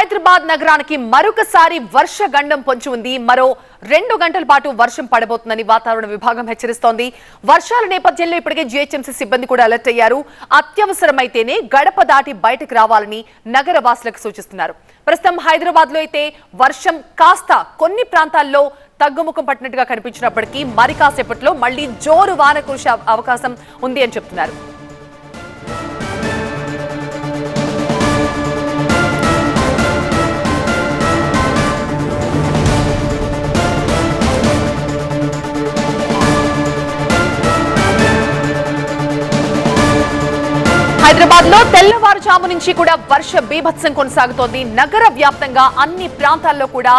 హైదరాబాద్ నగరానికి మరొకసారి వర్ష గండం పొంచి ఉంది. మరో రెండు గంటల పాటు వర్షం పడబోతుందని వాతావరణ విభాగం హెచ్చరిస్తోంది. వర్షాల నేపథ్యంలో ఇప్పటికే జీహెచ్ఎంసీ సిబ్బంది కూడా అలర్ట్ అయ్యారు. అత్యవసరమైతేనే గడప దాటి బయటకు రావాలని నగర వాసులకు సూచిస్తున్నారు. ప్రస్తుతం హైదరాబాద్లో అయితే వర్షం కాస్త కొన్ని ప్రాంతాల్లో తగ్గుముఖం పట్టినట్టుగా కనిపించినప్పటికీ మరి కాసేపట్లో మళ్ళీ జోరు వాన కురిసే అవకాశం ఉంది అని చెప్తున్నారు. హైదరాబాద్లో తెల్లవారుజాము నుంచి కూడా వర్ష బీభత్సం కొనసాగుతోంది. నగర వ్యాప్తంగా అన్ని ప్రాంతాల్లో కూడా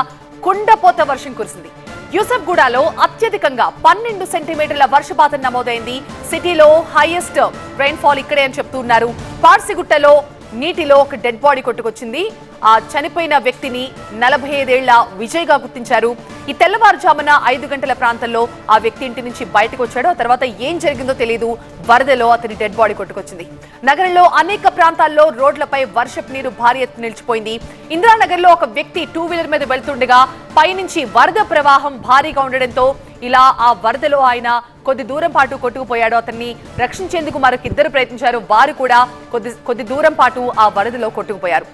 కుండపోత వర్షం కురిసింది. యూసఫ్గూడలో అత్యధికంగా పన్నెండు సెంటీమీటర్ల వర్షపాతం నమోదైంది. సిటీలో హైయెస్ట్ రైన్ఫాల్ ఇక్కడే అని చెప్తున్నారు పార్సిగుట్టలో నీటిలో ఒక డెడ్ బాడీ కొట్టుకొచ్చింది. ఆ చనిపోయిన వ్యక్తిని నలభై ఐదేళ్ళ విజయ్గా గుర్తించారు. ఈ తెల్లవారుజామున ఐదు గంటల ప్రాంతంలో ఆ వ్యక్తి ఇంటి నుంచి బయటకు వచ్చాడు ఆ తర్వాత ఏం జరిగిందో తెలియదు వరదలో అతని డెడ్ బాడీ కొట్టుకొచ్చింది. నగరంలో అనేక ప్రాంతాల్లో రోడ్లపై వర్షపు నీరు భారీ ఎత్తు నిలిచిపోయింది. ఇందిరానగర్లో ఒక వ్యక్తి టూ వీలర్ మీద వెళ్తుండగా పైనుంచి వరద ప్రవాహం భారీగా ఉండడంతో ఇలా ఆ వరదలో ఆయన కొద్ది దూరం పాటు కొట్టుకుపోయాడు. అతన్ని రక్షించేందుకు మరొక ఇద్దరు ప్రయత్నించారు. వారు కూడా కొద్ది కొద్ది దూరం పాటు ఆ వరదలో కొట్టుకుపోయారు.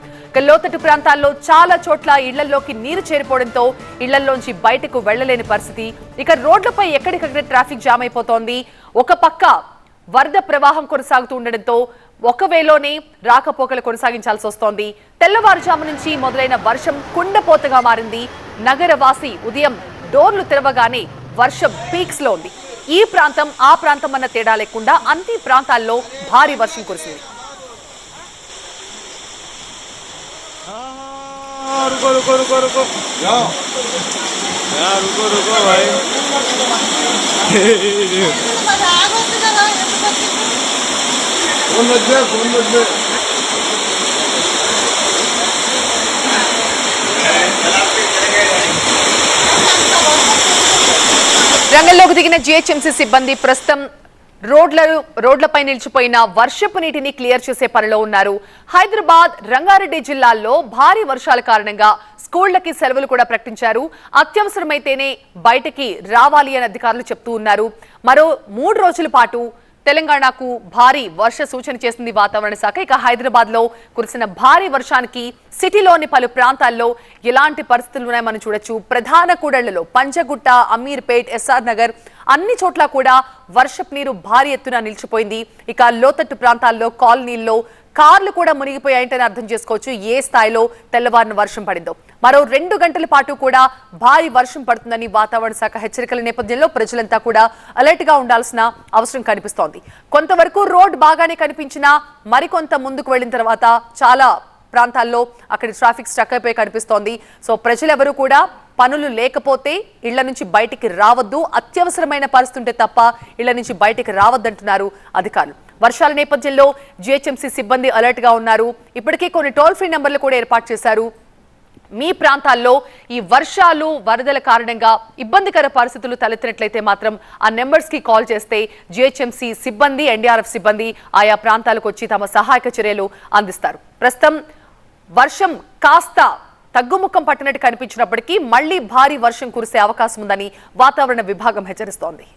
లోతట్టు ప్రాంతాల్లో చాలా చోట్ల ఇళ్ళలోకి నీరు చేరిపోవడంతో ఇళ్ళలోంచి బయటకు వెళ్ళలేని పరిస్థితి. ఇక రోడ్లపై ఎక్కడికక్కడ ట్రాఫిక్ జామ్ అయిపోతోంది. ఒక పక్క వరద ప్రవాహం కొనసాగుతూ ఉండడంతో ఒకవేళనే రాకపోకలు కొనసాగించాల్సి వస్తోంది. తెల్లవారుజాము నుంచి మొదలైన వర్షం కుండపోతగా మారింది. నగరవాసి ఉదయం డోర్లు తెరవగానే వర్షం పీక్స్లో ఉంది ఈ ప్రాంతం ఆ ప్రాంతం అన్న తేడా లేకుండా అన్ని ప్రాంతాల్లో భారీ వర్షం కురిసింది రంగంలోకి దిగిన జీహెచ్ఎంసీ సిబ్బంది ప్రస్తుతం రోడ్ల రోడ్లపై నిలిచిపోయిన వర్షపు నీటిని క్లియర్ చేసే పనిలో ఉన్నారు. హైదరాబాద్ రంగారెడ్డి జిల్లాల్లో భారీ వర్షాల కారణంగా స్కూళ్ళకి సెలవులు కూడా ప్రకటించారు. అత్యవసరమైతేనే బయటికి రావాలి అని అధికారులు చెప్తూ ఉన్నారు. మరో మూడు రోజుల పాటు తెలంగాణకు భారీ వర్ష సూచన చేసింది వాతావరణ శాఖ. ఇక హైదరాబాద్లో కురిసిన భారీ వర్షానికి సిటీలోని పలు ప్రాంతాల్లో ఎలాంటి పరిస్థితులు ఉన్నాయో మనం చూడొచ్చు. ప్రధాన కూడళ్ళలో పంచగుట్ట అమీర్పేట్ ఎస్ఆర్ నగర్ అన్ని చోట్ల కూడా వర్షపు నీరు భారీ ఎత్తున నిలిచిపోయింది. ఇక లోతట్టు ప్రాంతాల్లో కాలనీల్లో కార్లు కూడా మునిగిపోయాయంటని అర్థం చేసుకోవచ్చు. ఏ స్థాయిలో తెల్లవారిన వర్షం పడిందో. మరో రెండు గంటల పాటు కూడా భారీ వర్షం పడుతుందని వాతావరణ శాఖ హెచ్చరికల నేపథ్యంలో ప్రజలంతా కూడా అలర్ట్గా ఉండాల్సిన అవసరం కనిపిస్తోంది. కొంతవరకు రోడ్ బాగానే కనిపించినా మరికొంత ముందుకు వెళ్ళిన తర్వాత చాలా ప్రాంతాల్లో అక్కడ ట్రాఫిక్ స్టక్ అయిపోయి కనిపిస్తోంది. సో ప్రజలెవరూ కూడా పనులు లేకపోతే ఇళ్ళ నుంచి బయటికి రావద్దు. అత్యవసరమైన పరిస్థితి ఉంటే తప్ప ఇళ్ళ నుంచి బయటికి రావద్దంటున్నారు అధికారులు. వర్షాల నేపథ్యంలో జిహెచ్ఎంసీ సిబ్బంది అలర్ట్గా ఉన్నారు. ఇప్పటికే కొన్ని టోల్ ఫ్రీ నెంబర్లు కూడా ఏర్పాటు చేశారు. మీ ప్రాంతాల్లో ఈ వర్షాలు వరదల కారణంగా ఇబ్బందికర పరిస్థితులు తలెత్తినట్లయితే మాత్రం ఆ నెంబర్స్కి కాల్ చేస్తే జిహెచ్ఎంసీ సిబ్బంది ఎన్డీఆర్ఎఫ్ సిబ్బంది ఆయా ప్రాంతాలకు వచ్చి తమ సహాయక చర్యలు అందిస్తారు. ప్రస్తుతం వర్షం కాస్త తగ్గుముఖం పట్టినట్టు కనిపించినప్పటికీ మళ్ళీ భారీ వర్షం కురిసే అవకాశం ఉందని వాతావరణ విభాగం హెచ్చరిస్తోంది.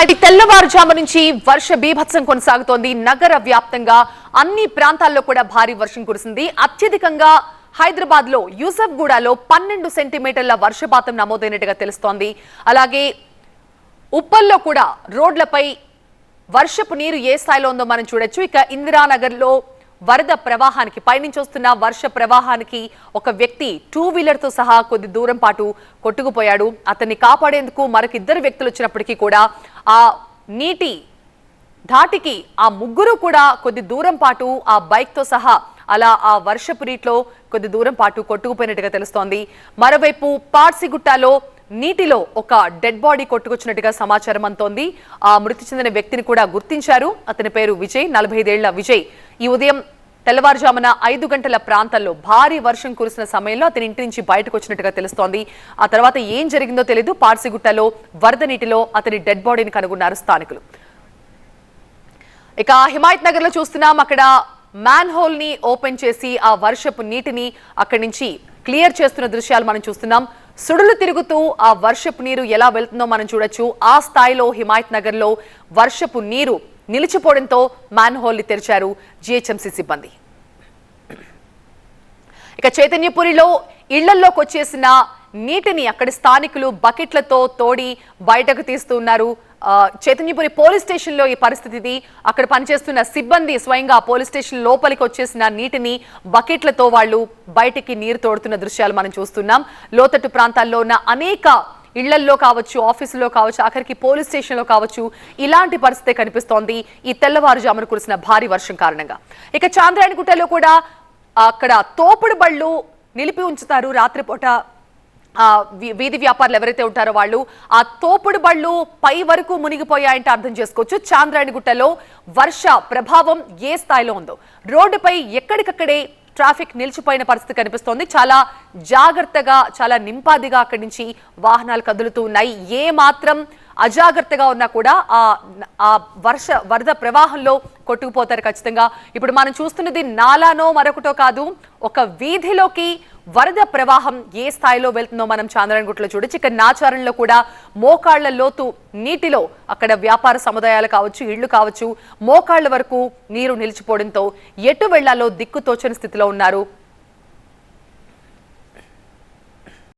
అది తెల్లవారుజాము నుంచి వర్ష బీభత్సం కొనసాగుతోంది. నగర వ్యాప్తంగా అన్ని ప్రాంతాల్లో కూడా భారీ వర్షం కురిసింది. అత్యధికంగా హైదరాబాద్లో యూసఫ్గూడలో పన్నెండు సెంటీమీటర్ల వర్షపాతం నమోదైనట్టుగా తెలుస్తోంది. అలాగే ఉప్పల్లో కూడా రోడ్లపై వర్షపు నీరు ఏ స్థాయిలో ఉందో మనం చూడొచ్చు. ఇక ఇందిరానగర్లో వరద ప్రవాహానికి పైనుంచి వస్తున్న వర్ష ప్రవాహానికి ఒక వ్యక్తి టూ వీలర్తో సహా కొద్ది దూరం పాటు కొట్టుకుపోయాడు. అతన్ని కాపాడేందుకు మరొక ఇద్దరు వ్యక్తులు వచ్చినప్పటికీ కూడా ఆ నీటి ధాటికి ఆ ముగ్గురు కూడా కొద్ది దూరం పాటు ఆ బైక్తో సహా అలా ఆ వర్షపు నీటిలో కొద్ది దూరం పాటు కొట్టుకుపోయినట్టుగా తెలుస్తోంది. మరోవైపు పార్సిగుట్టలో నీటిలో ఒక డెడ్ బాడీ కొట్టుకొచ్చినట్టుగా సమాచారం అంతోంది ఆ మృతి చెందిన వ్యక్తిని కూడా గుర్తించారు. అతని పేరు విజయ్ నలభై ఐదేళ్ళ విజయ్. ఈ ఉదయం తెల్లవారుజామున ఐదు గంటల ప్రాంతంలో భారీ వర్షం కురిసిన సమయంలో అతని ఇంటి నుంచి బయటకు వచ్చినట్టుగా తెలుస్తోంది. ఆ తర్వాత ఏం జరిగిందో తెలియదు పార్సిగుట్టలో వరద నీటిలో అతని డెడ్ బాడీని కనుగొన్నారు స్థానికులు. ఇక హిమాయత్ నగర్లో చూస్తున్నాం. అక్కడ మ్యాన్ హోల్ని ఓపెన్ చేసి ఆ వర్షపు నీటిని అక్కడి నుంచి క్లియర్ చేస్తున్న దృశ్యాలు మనం చూస్తున్నాం. సుడులు తిరుగుతూ ఆ వర్షపు నీరు ఎలా వెళ్తుందో మనం చూడొచ్చు. ఆ స్థాయిలో హిమాయత్ నగర్లో వర్షపు నీరు నిలిచిపోవడంతో మ్యాన్ హోల్ని తెరిచారు జిహెచ్ఎంసీ సిబ్బంది. ఇక చైతన్యపురిలో ఇళ్ళల్లోకి వచ్చేసిన నీటిని అక్కడి స్థానికులు బకెట్లతో తోడి బయటకు తీస్తున్నారు చైతన్యపురి పోలీస్ స్టేషన్లో ఈ పరిస్థితిది. అక్కడ పనిచేస్తున్న సిబ్బంది స్వయంగా పోలీస్ స్టేషన్ లోపలికి వచ్చేసిన నీటిని బకెట్లతో వాళ్ళు బయటికి నీరు తోడుతున్న దృశ్యాలు మనం చూస్తున్నాం. లోతట్టు ప్రాంతాల్లో ఉన్న అనేక ఇళ్ళల్లో కావచ్చు ఆఫీసులో కావచ్చు ఆఖరికి పోలీస్ స్టేషన్లో కావచ్చు ఇలాంటి పరిస్థితి కనిపిస్తోంది. ఈ తెల్లవారుజామున కురిసిన భారీ వర్షం కారణంగా. ఇక చాంద్రాయణగుట్టలో కూడా అక్కడ తోపుడు బళ్ళు నిలిపి ఉంచుతారు రాత్రిపూట వీధి వ్యాపారులు ఎవరైతే ఉంటారో వాళ్ళు ఆ తోపుడు బళ్ళు పై వరకు మునిగిపోయాయంటే అర్థం చేసుకోవచ్చు. చాంద్రాయణగుట్టలో వర్ష ప్రభావం ఏ స్థాయిలో ఉందో. రోడ్డుపై ఎక్కడికక్కడే ట్రాఫిక్ నిలిచిపోయిన పరిస్థితి కనిపిస్తోంది. చాలా జాగ్రత్తగా చాలా నింపాదిగా అక్కడి నుంచి వాహనాలు కదులుతూ ఉన్నాయి. ఏ మాత్రం అజాగ్రత్తగా ఉన్నా కూడా ఆ ఆ వర్ష వరద ప్రవాహంలో కొట్టుకుపోతారు ఖచ్చితంగా. ఇప్పుడు మనం చూస్తున్నది నాలానో మరొకటో కాదు. ఒక వీధిలోకి వరద ప్రవాహం ఏ స్థాయిలో వెళ్తుందో మనం చాంద్రాయణగుట్టలో చూడొచ్చు ఇక నాచారంలో కూడా మోకాళ్ళ లోతు నీటిలో అక్కడ వ్యాపార సముదాయాలు కావచ్చు ఇళ్ళు కావచ్చు మోకాళ్ళ వరకు నీరు నిలిచిపోవడంతో ఎటు వెళ్ళాలో దిక్కుతోచని స్థితిలో ఉన్నారు